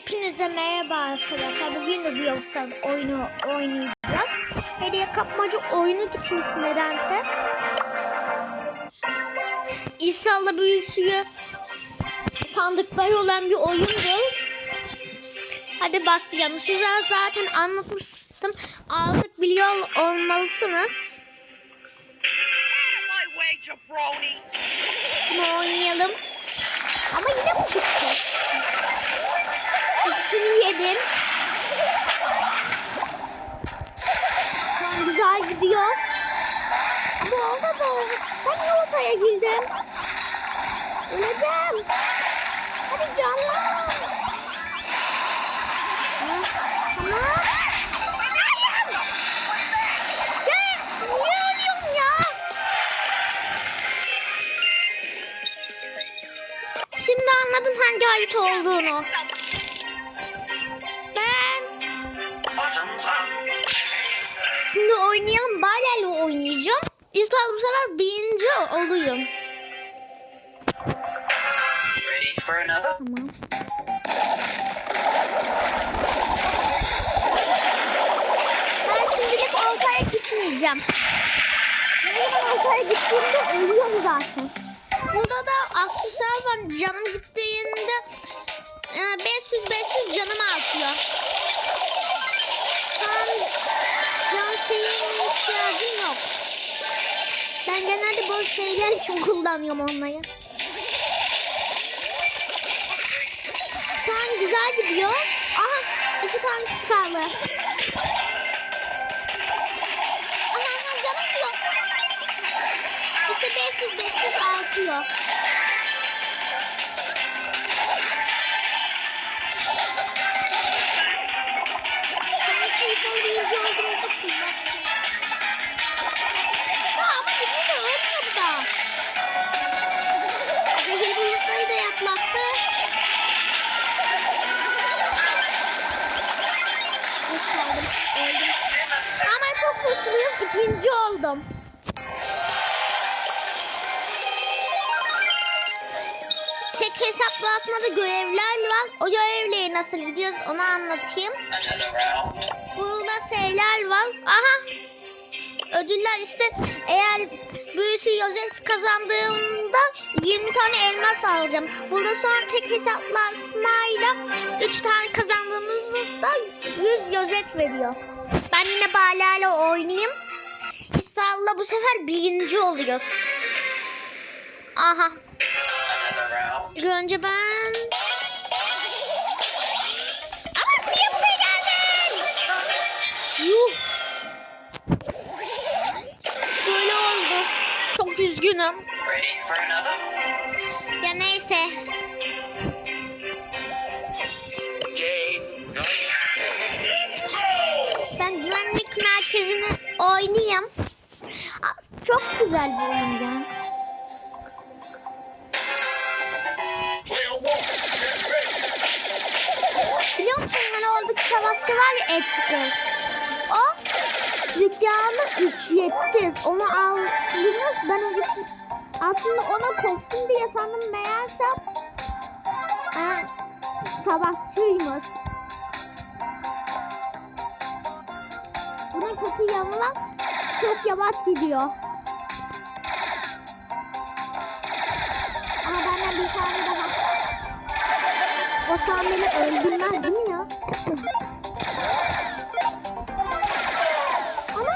Hepinize merhaba arkadaşlar. Bugün de yoksa oyunu oynayacağız. Hediye kapmaca oyunu gitmiş nedense. İsa'la büyüsüyü sandıkları olan bir oyundur. Hadi başlayalım. Size zaten anlatmıştım. Artık biliyor olmalısınız. Bunu oynayalım. Ama yine bu. İkisini yedim. An güzel gidiyor. Bu olmadı. Ben niye ortaya girdim? Öleceğim. Hadi canlan. Tamam. Şimdi anladım hangi harita olduğunu. Birinci olayım. Tamam. Ben şimdilik ortaya gitmeyeceğim. Ne zaman ortaya gittiğimde ölüyorum zaten. Burada da aksesuar var. Canım gittiğinde 500-500 canım artıyor. An can seyirine ihtiyacım yok. Ben genelde boş şeyler için kullanıyorum onları. An güzel gidiyor. Aha iki tane kız kaldı. Aha canım diyor. İşte 500 500 artıyor. Ben telefon birinci olduğumuzda Mutluyum. İkinci oldum. Tek hesaplaşmada görevler var. O görevleri nasıl gidiyoruz onu anlatayım. Burada şeyler var. Aha. Ödüller işte eğer büyüsü rozet kazandığımda 20 tane elmas alacağım. Burada sonra tek hesaplaşmayla 3 tane kazandığımızda 100 rozet veriyor. Ben yine Bala'yla oynayayım. İnşallah bu sefer birinci oluyoruz. Aha. İlk önce ben... Ama buraya buraya geldin. Yuh. Böyle oldu. Çok üzgünüm. Çok güzel bir oyun ya. Biliyor musun hani oradaki savaşçı var ya Edgar. O dükkanı 370. Onu aldınız. Ben o aslında ona kostüm diye sandım meğerse e, savaşçıymış. Bunun kötü yanı. Çok yavaş gidiyor. Tane daha. O sen beni öldürmez değil mi ya? Ama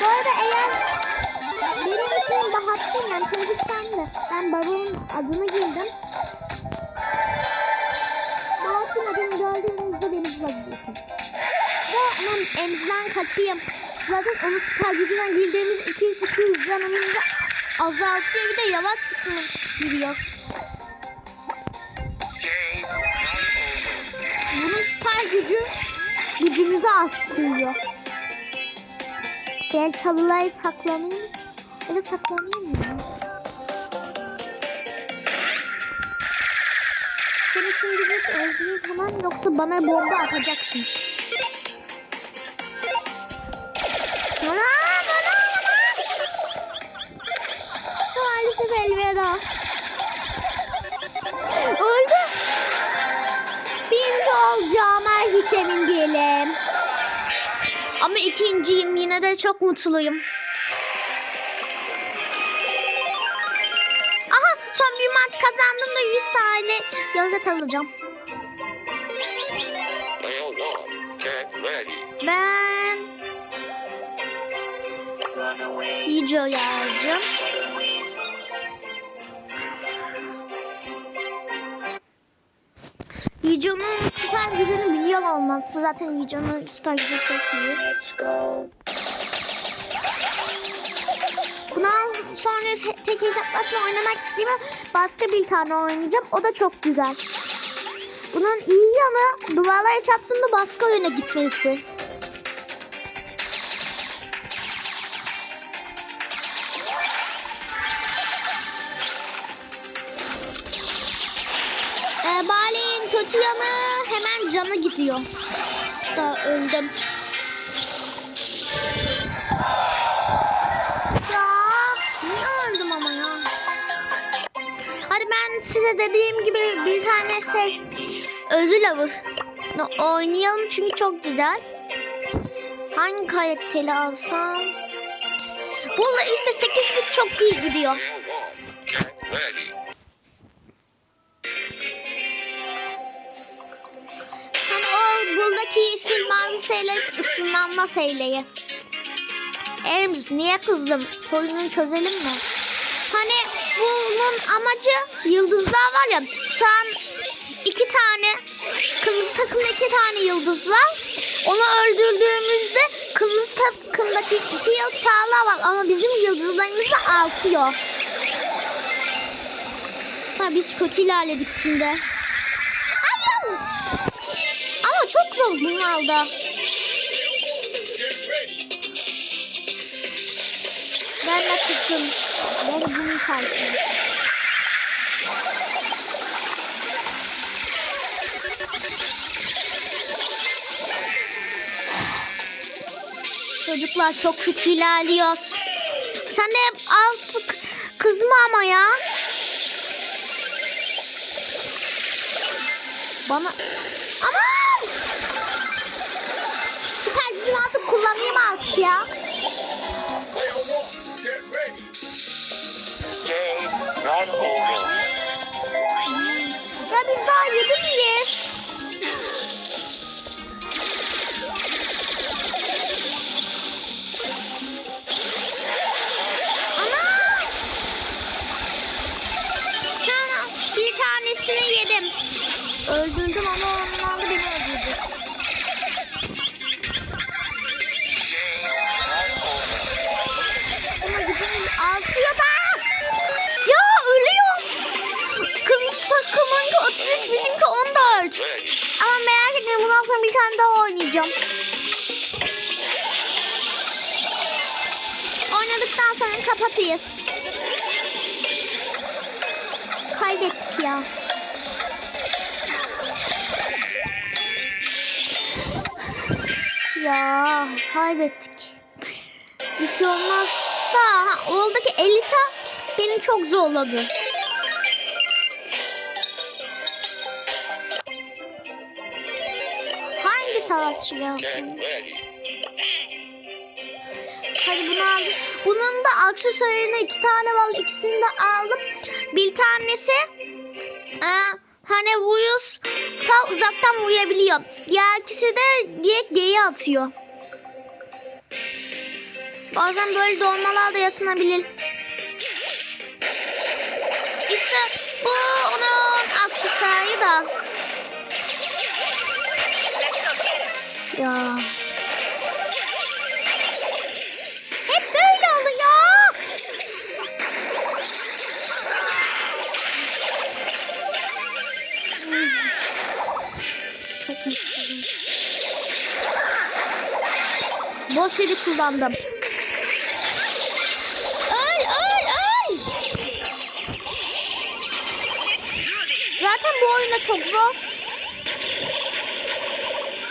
bu arada eğer benim için Bahattin yani çocuk sende. Ben babamın adını girdim. Bahattin adını gördüğünüzde beni bulabilirsiniz. Ve hemen emziden kaçayım. Zaten onun süper gücüne girdiğimiz 200-200 canımızı azaltıyor. Bir de yavaş giriyor. Bunun süper gücü gücümüzü arttırıyor. Ben çalıları saklanayım. Da saklanayım mı? Seni şimdi bir öldüreyim tamam yoksa bana bomba atacaksın. Elveda. Öldü. Camer hiç diyelim. Ama ikinciyim yine de çok mutluyum. Aha son bir maç kazandım da 100 tane gözet alacağım. Ben Run away. Biliyor olması. Zaten Yijo'nun süper gücü çok iyi. Let's go. Bundan sonra te- tek hesaplaşma oynamak istiyorum. Başka bir tane oynayacağım. O da çok güzel. Bunun iyi yanı duvarlara çarptığında başka yöne gitmesi. Ee, Bali'nin kötü yanı canı gidiyor. Da öldüm. Ya niye öldüm ama ya? Hadi ben size dediğim gibi bir tane şey ödül avı No, oynayalım çünkü çok güzel. Hangi karakteri alsam? Burada işte 8 bit çok iyi gidiyor. Yeşil mavi şeyler ısınlanma şeyleri. Ems niye kızdım? Sorunu çözelim mi? Hani bunun amacı yıldızlar var ya. Şu an iki tane kırmızı takımda iki tane yıldız var. Onu öldürdüğümüzde kırmızı takımdaki iki yıldızlar var ama bizim yıldızlarımız da artıyor. Ha, biz kötü ilerledik şimdi. Hayır. Ama çok zor bunlarda. Ben de kızdım. Ben de bunun karşıyım. Çocuklar çok kötü ilerliyor. Sen de hep artık kızma ama ya. Bana... Aman! Artık kullanayım artık ya. Oynayacağım. Oynadıktan sonra kapatıyız. Kaybettik ya. Ya kaybettik. Bir şey olmaz da ha, oradaki Elita beni çok zorladı. Hangi savaşçı gelsin? Get ready. Hadi bunu aldım. Bunun da aksesuarında iki tane var. İkisini de aldım. Bir tanesi e, hani vuruz ta uzaktan vurabiliyor. Diğer ikisi de direkt geri atıyor. Bazen böyle dolmalar da yaşanabilir. Ya. Hep böyle oluyor. Çok mutluyum. Boş yeri kullandım. Öl öl öl. Zaten bu oyunda çok zor.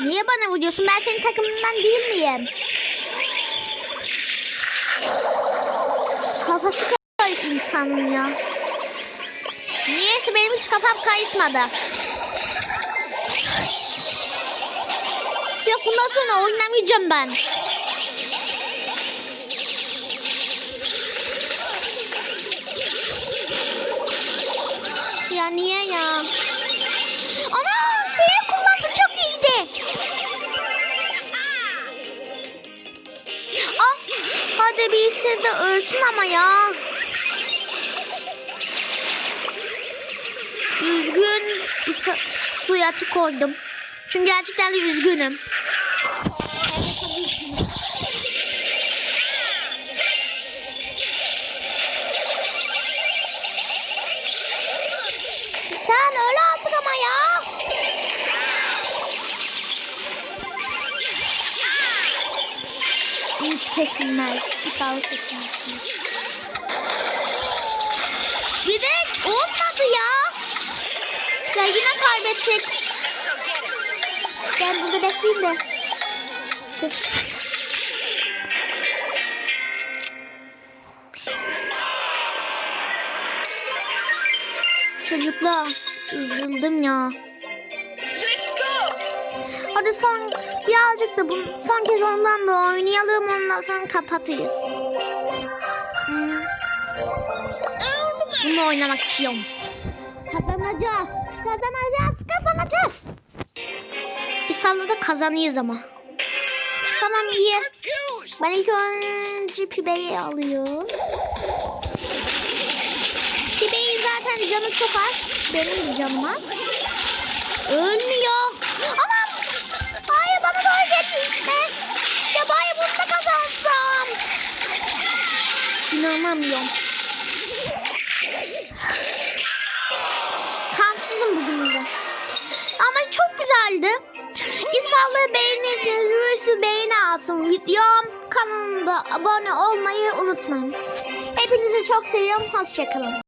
Niye bana vuruyorsun? Ben senin takımından değil miyim? Kafası karıştı insanın ya. Niyeyse benim hiç kafam karışmadı. yok. Bundan sonra oynamayacağım ben. Ya niye ya? Birisi de ölsün ama ya. Üzgün suya koydum. Çünkü gerçekten de üzgünüm. Sen öyle kesilmez. Daha kesilmez. Bir de olmadı ya. Ya yine kaybettik. Ben burada bekleyeyim de. Çocuklar üzüldüm ya. Hadi son birazcık da bu son kez ondan da oynayalım ondan sonra kapatırız. Hmm. Bunu oynamak istiyorum. Kazanacağız. Kazanacağız. Kazanacağız. İnşallah da kazanıyız ama. Tamam iyi. Ben ilk önce Pibe'yi alıyorum. Pibe'yi zaten canı çok az. Benim canım az. Ölmüyor. Aman. Hayır bana doğru gitme. Ya bari bunu da kazansam. İnanamıyorum. Şanssızım bugün de. Ama çok güzeldi. İnşallah beğenirsiniz. Birisi beğeni alsın videom. Kanalımda abone olmayı unutmayın. Hepinizi çok seviyorum. Hoşçakalın.